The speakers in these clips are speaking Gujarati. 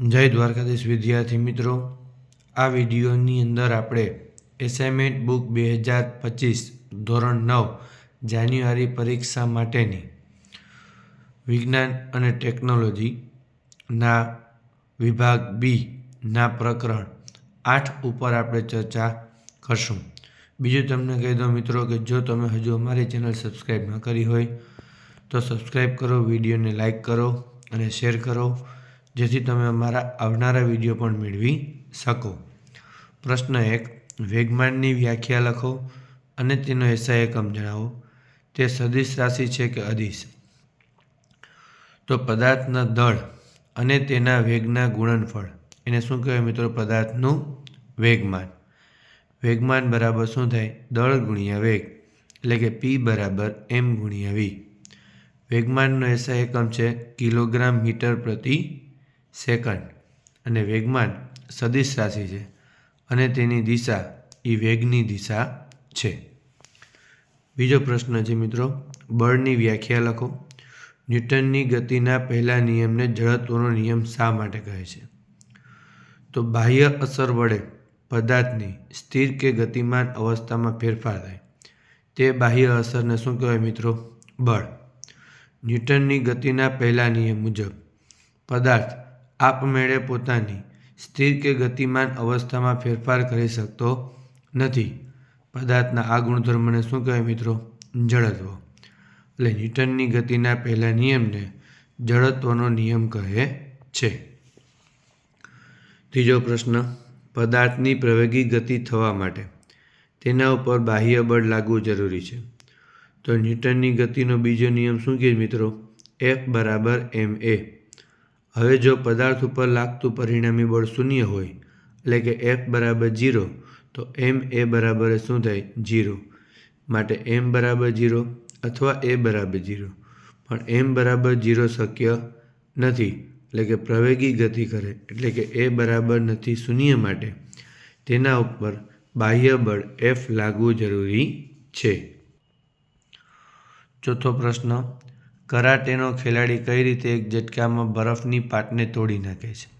જય દ્વારકાધીશ વિદ્યાર્થી મિત્રો. આ વિડીયોની અંદર આપણે એસાઇનમેન્ટ બુક બે હજાર પચીસ ધોરણ નવ જાન્યુઆરી પરીક્ષા માટેની વિજ્ઞાન અને ટેકનોલોજીના વિભાગ બી ના પ્રકરણ આઠ ઉપર આપણે ચર્ચા કરશું. બીજું તમને કહી દો મિત્રો કે જો તમે હજુ અમારી ચેનલ સબસ્ક્રાઈબ ન કરી હોય તો સબસ્ક્રાઈબ કરો, વિડીયોને લાઈક કરો અને શેર કરો. જેથી તમે અમારા આવનારા વીડિયો પણ મેળવી શકો. પ્રશ્ન એક, વેગમાનની વ્યાખ્યા લખો અને તેનો એસા એકમ જણાવો. તે સદિશ રાશિ છે કે અદિશ? તો પદાર્થના દળ અને તેના વેગના ગુણનફળ. એને શું કહેવાય મિત્રો? પદાર્થનું વેગમાન. વેગમાન બરાબર શું થાય? દળ ગુણ્યા વેગ. એટલે કે પી બરાબર એમ ગુણ્યા વી વેગમાનનો એસા એકમ છે કિલોગ્રામ મીટર પ્રતિ સેકન્ડ અને વેગમાન સદિશ રાશિ છે અને તેની દિશા એ વેગની દિશા છે. બીજો પ્રશ્ન છે મિત્રો, બળની વ્યાખ્યા લખો. ન્યૂટનની ગતિના પહેલા નિયમને જડત્વનો નિયમ શા માટે કહે છે? તો બાહ્ય અસર વડે પદાર્થની સ્થિર કે ગતિમાન અવસ્થામાં ફેરફાર થાય. તે બાહ્ય અસરને શું કહેવાય મિત્રો? બળ. ન્યૂટનની ગતિના પહેલા નિયમ મુજબ પદાર્થ આપમેળે પોતાની સ્થિર કે ગતિમાન અવસ્થામાં ફેરફાર કરી શકતો નથી. પદાર્થના આ ગુણધર્મને શું કહેવાય મિત્રો? જડત્વ. એટલે ન્યૂટનની ગતિના પહેલા નિયમને જડત્વનો નિયમ કહે છે. ત્રીજો પ્રશ્ન, પદાર્થની પ્રવેગી ગતિ થવા માટે તેના ઉપર બાહ્ય બળ લાગવું જરૂરી છે. તો ન્યૂટનની ગતિનો બીજો નિયમ શું કહે મિત્રો? એફ બરાબર એમ એ હવે જો પદાર્થ ઉપર લાગતું પરિણામી બળ શૂન્ય હોય, એટલે કે એફ બરાબર જીરો તો એમ એ બરાબર શું થાય? જીરો માટે એમ બરાબર જીરો અથવા એ બરાબર જીરો પણ એમ બરાબર જીરો શક્ય નથી, એટલે કે પ્રવેગી ગતિ કરે, એટલે કે એ બરાબર નથી શૂન્ય માટે. તેના ઉપર બાહ્ય બળ એફ લાગવું જરૂરી છે. ચોથો પ્રશ્ન કરાટેનો ખેલાડી કઈ રીતે એક ઝટકામાં બરફની પાટને તોડી નાખે છે?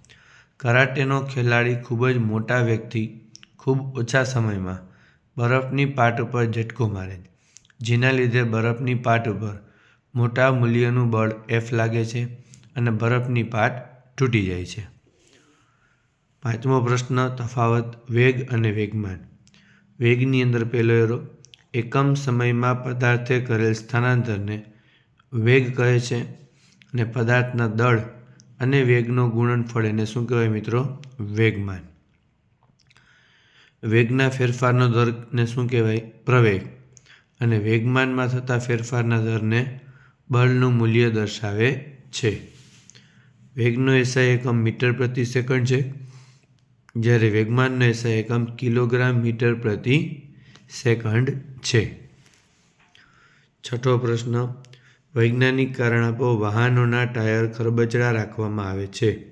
કરાટેનો ખેલાડી ખૂબ જ મોટા વ્યક્તિ, ખૂબ ઓછા સમયમાં બરફની પાટ ઉપર ઝટકો મારે છે. જેના લીધે બરફની પાટ ઉપર મોટા મૂલ્યનું બળ એફ લાગે છે અને બરફની પાટ તૂટી જાય છે. પાંચમો પ્રશ્ન, તફાવત વેગ અને વેગમાન. વેગની અંદર પહેલો એરો, એકમ સમયમાં પદાર્થે કરેલ સ્થાનાંતરને વેગ કહે છે અને પદાર્થના દળ અને વેગનો ગુણનફળ એને શું કહેવાય મિત્રો? વેગમાન. વેગના ફેરફારનો દરને શું કહેવાય? પ્રવેગ. અને વેગમાનમાં થતા ફેરફારના દરને બળનું મૂલ્ય દર્શાવે છે. વેગનો એસઆઈ એકમ મીટર પ્રતિ સેકન્ડ છે. જ્યારે વેગમાનનો એસઆઈ એકમ કિલોગ્રામ મીટર પ્રતિ સેકન્ડ છે. છઠ્ઠો પ્રશ્ન. વૈજ્ઞાનિક કારણ આપો વાહનોના ટાયર ખરબચડા રાખવામાં આવે છે.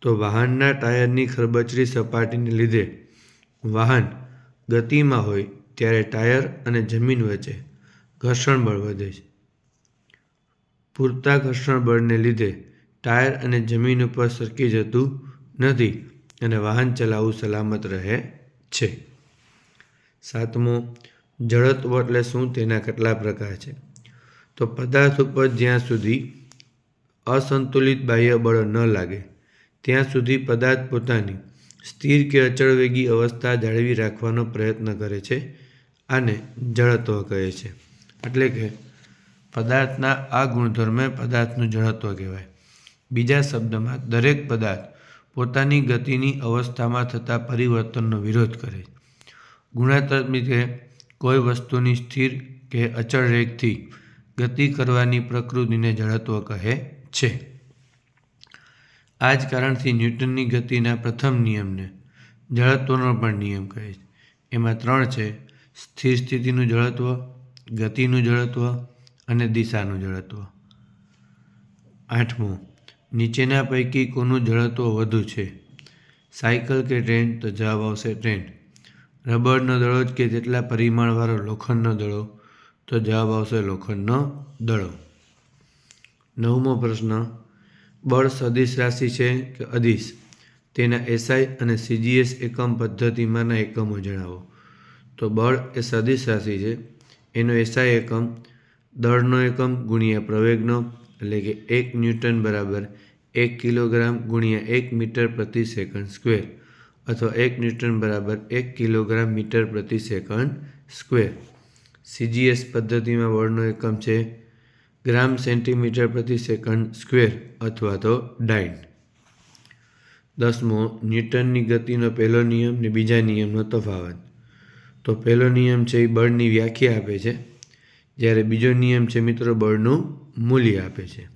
તો વાહનના ટાયરની ખરબચડી સપાટીને લીધે વાહન ગતિમાં હોય ત્યારે ટાયર અને જમીન વચ્ચે ઘર્ષણ બળ વધે છે. પૂરતા ઘર્ષણ બળને લીધે ટાયર અને જમીન ઉપર સરકી જતું નથી અને વાહન ચલાવવું સલામત રહે છે. સાતમો, જડત્વ એટલે શું તેના કેટલા પ્રકાર છે? તો પદાર્થ ઉપર જ્યાં સુધી અસંતુલિત બાહ્ય બળો ન લાગે, ત્યાં સુધી પદાર્થ પોતાની સ્થિર કે અચળવેગી અવસ્થા જાળવી રાખવાનો પ્રયત્ન કરે છે આને જડત્વ કહે છે. એટલે કે પદાર્થના આ ગુણધર્મે પદાર્થનું જડત્વ કહેવાય. બીજા શબ્દમાં, દરેક પદાર્થ પોતાની ગતિની અવસ્થામાં થતા પરિવર્તનનો વિરોધ કરે. ગુણાત્મક રીતે કોઈ વસ્તુની સ્થિર કે અચળ રેગથી ગતિ કરવાની પ્રકૃતિને જડત્વ કહે છે. આ જ કારણથી ન્યૂટનની ગતિના પ્રથમ નિયમને જડત્વનો પણ નિયમ કહે છે. એમાં ત્રણ છે, સ્થિર સ્થિતિનું જડત્વ, ગતિનું જડત્વ અને દિશાનું જડત્વ. આઠમું, નીચેના પૈકી કોનું જડત્વ વધુ છે? સાયકલ કે ટ્રેન? તો જવાબ આવશે ટ્રેન. રબરનો દડો કે જેટલા પરિમાણવાળો લોખંડનો દડો તો જવાબ આવશે લોખંડનો દડો. નવમો પ્રશ્ન, બળ સદિશ રાશિ છે કે અદિશ? તેના એસઆઈ અને સીજીએસ એકમ પદ્ધતિમાંના એકમો જણાવો. તો બળ એ સદિશ રાશિ છે. એનો એસઆઈ એકમ દળનો એકમ ગુણ્યા પ્રવેગનો, એટલે કે એક ન્યૂટન બરાબર એક કિલોગ્રામ ગુણ્યા એક મીટર પ્રતિ સેકન્ડ સ્ક્વેર, અથવા એક ન્યૂટન બરાબર એક કિલોગ્રામ મીટર પ્રતિ સેકન્ડ સ્ક્વેર. સીજીએસ પદ્ધતિમાં બળનો એકમ છે ગ્રામ સેન્ટીમીટર પ્રતિ સેકન્ડ સ્ક્વેર અથવા તો ડાઇન. દસમો, ન્યૂટનની ગતિનો પહેલો નિયમ ને બીજા નિયમનો તફાવત. તો પહેલો નિયમ છે એ બળની વ્યાખ્યા આપે છે. જ્યારે બીજો નિયમ છે મિત્રો બળનું મૂલ્ય આપે છે.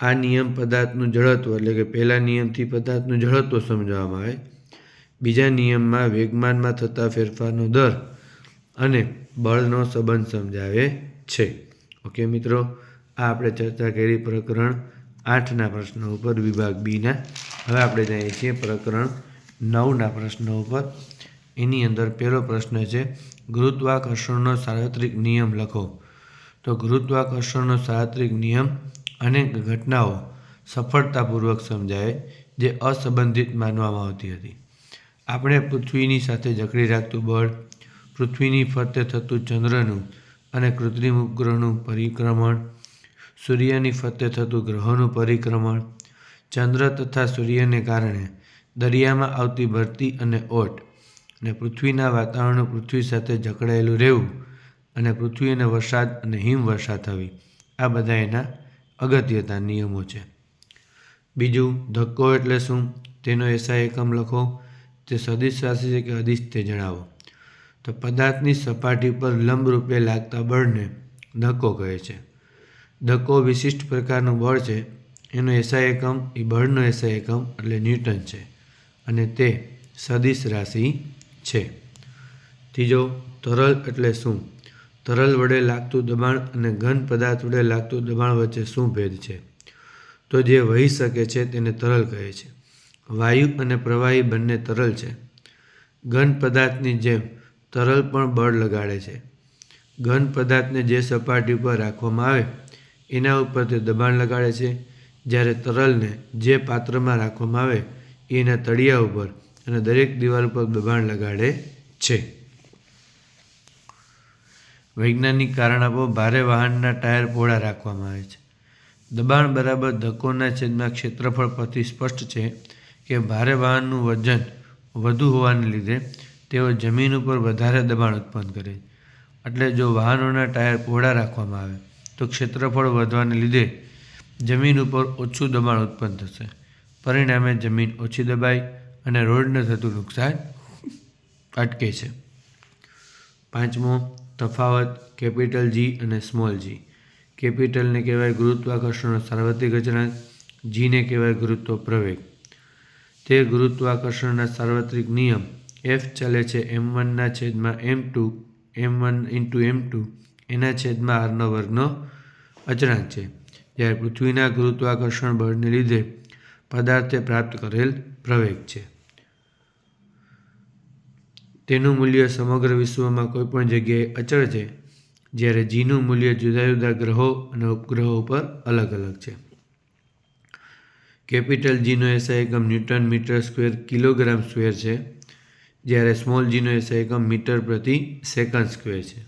આ નિયમ પદાર્થનું જડત્વ એટલે કે પહેલા નિયમથી પદાર્થનું જડત્વ સમજાવવામાં આવે. બીજા નિયમમાં વેગમાનમાં થતા ફેરફારનો દર અને બળનો સંબંધ સમજાવે છે. ઓકે મિત્રો, આ આપણે ચર્ચા કરી પ્રકરણ આઠના પ્રશ્નો ઉપર, વિભાગ બીના. હવે આપણે જઈએ છીએ પ્રકરણ નવના પ્રશ્નો ઉપર. એની અંદર પહેલો પ્રશ્ન છે, ગુરુત્વાકર્ષણનો સાર્વત્રિક નિયમ લખો. તો ગુરુત્વાકર્ષણનો સાર્વત્રિક નિયમ અનેક ઘટનાઓ સફળતાપૂર્વક સમજાય, જે અસંબંધિત માનવામાં આવતી હતી. આપણે પૃથ્વીની સાથે જકડી રાખતું બળ પૃથ્વીની ફરતે થતું ચંદ્રનું અને કૃત્રિમ ઉપગ્રહનું પરિક્રમણ, સૂર્યની ફરતે થતું ગ્રહોનું પરિક્રમણ, ચંદ્ર તથા સૂર્યને કારણે દરિયામાં આવતી ભરતી અને ઓટ અને પૃથ્વીના વાતાવરણનું પૃથ્વી સાથે જકડાયેલું રહેવું અને પૃથ્વી અને વરસાદ અને હિમવર્ષા થવી, આ બધા એના અગત્યતા નિયમો છે. બીજું, ધક્કો એટલે શું? તેનો એસા એકમ લખો. તે સદિશ રાશિ છે કે અદિશ તે જણાવો. તો પદાર્થની સપાટી પર લંબરૂપે લાગતા બળને ધક્કો કહે છે. ધક્કો વિશિષ્ટ પ્રકારનું બળ છે. એનો એસા એકમ, એ બળનો એસા એકમ એટલે ન્યૂટન છે અને તે સદિશ રાશિ છે. ત્રીજો, તરલ એટલે શું? તરલ વડે લાગતું દબાણ અને ઘન પદાર્થ વડે લાગતું દબાણ વચ્ચે શું ભેદ છે? તો જે વહી શકે છે તેને તરલ કહે છે. વાયુ અને પ્રવાહી બંને તરલ છે. ઘન પદાર્થની જેમ તરલ પણ બળ લગાડે છે. ઘન પદાર્થને જે સપાટી પર રાખવામાં આવે, એના ઉપર તે દબાણ લગાડે છે. જ્યારે તરલને જે પાત્રમાં રાખવામાં આવે, એના તળિયા ઉપર અને દરેક દિવાલ ઉપર દબાણ લગાડે છે. વૈજ્ઞાનિક કારણ આપો, ભારે વાહનના ટાયર પહોળા રાખવામાં આવે છે. દબાણ બરાબર ધક્કોના છેદમાં ક્ષેત્રફળ પરથી સ્પષ્ટ છે કે ભારે વાહનનું વજન વધુ હોવાને લીધે તેઓ જમીન ઉપર વધારે દબાણ ઉત્પન્ન કરે એટલે જો વાહનોના ટાયર પહોળા રાખવામાં આવે, તો ક્ષેત્રફળ વધવાને લીધે જમીન ઉપર ઓછું દબાણ ઉત્પન્ન થશે. પરિણામે જમીન ઓછી દબાઈ અને રોડને થતું નુકસાન અટકે છે. પાંચમો, તફાવત, કેપિટલ જી અને સ્મોલ જી કેપિટલને કહેવાય ગુરુત્વાકર્ષણનો સાર્વત્રિક અચળાંક જીને કહેવાય ગુરુત્વ પ્રવેગ. તે ગુરુત્વાકર્ષણના સાર્વત્રિક નિયમ એફ ચાલે છે એમ વનના છેદમાં M two M one into M two એના છેદમાં આરનો વર્ગનો અચળાંક છે. જ્યારે પૃથ્વીના ગુરુત્વાકર્ષણ બળને લીધે પદાર્થે પ્રાપ્ત કરેલ પ્રવેગ છે. તેનું મૂલ્ય સમગ્ર વિશ્વમાં કોઈપણ જગ્યાએ અચળ છે, જ્યારે જીનું મૂલ્ય જુદા જુદા ગ્રહો અને ઉપગ્રહો ઉપર અલગ અલગ છે. કેપિટલ જીનો એસઆઈ એકમ newton metre square kilogram square છે. જ્યારે સ્મોલ જીનો એ એકમ મીટર પ્રતિ સેકન્ડ સ્ક્વેર છે.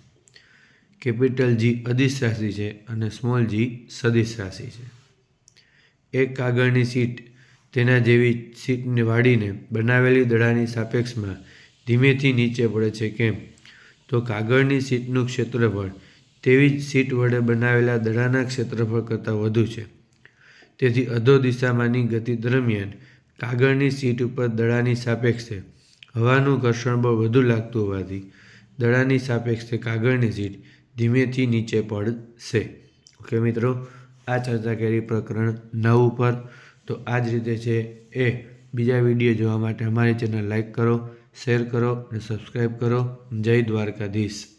કેપિટલ જી અદિશ રાશિ છે અને સ્મોલ જી સદિશ રાશિ છે. એક કાગળની સીટ તેના જેવી સીટને વાળીને બનાવેલી દડાની સાપેક્ષમાં ધીમેથી નીચે પડે છે કેમ? તો કાગળની સીટનું ક્ષેત્રફળ તેવી જ સીટ વડે બનાવેલા દડાના ક્ષેત્રફળ કરતાં વધુ છે. તેથી અધો દિશામાંની ગતિ દરમિયાન કાગળની સીટ ઉપર દડાની સાપેક્ષે હવાનું ઘર્ષણ બળ વધુ લાગતું હોવાથી દડાની સાપેક્ષે કાગળની સીટ ધીમેથી નીચે પડશે. ઓકે મિત્રો, આ ચર્ચા કરી પ્રકરણ નવ ઉપર. તો આ જ રીતે છે એ બીજા વીડિયો જોવા માટે અમારી ચેનલ લાઈક કરો, શેર કરો અને સબસ્ક્રાઈબ કરો. જય દ્વારકાધીશ.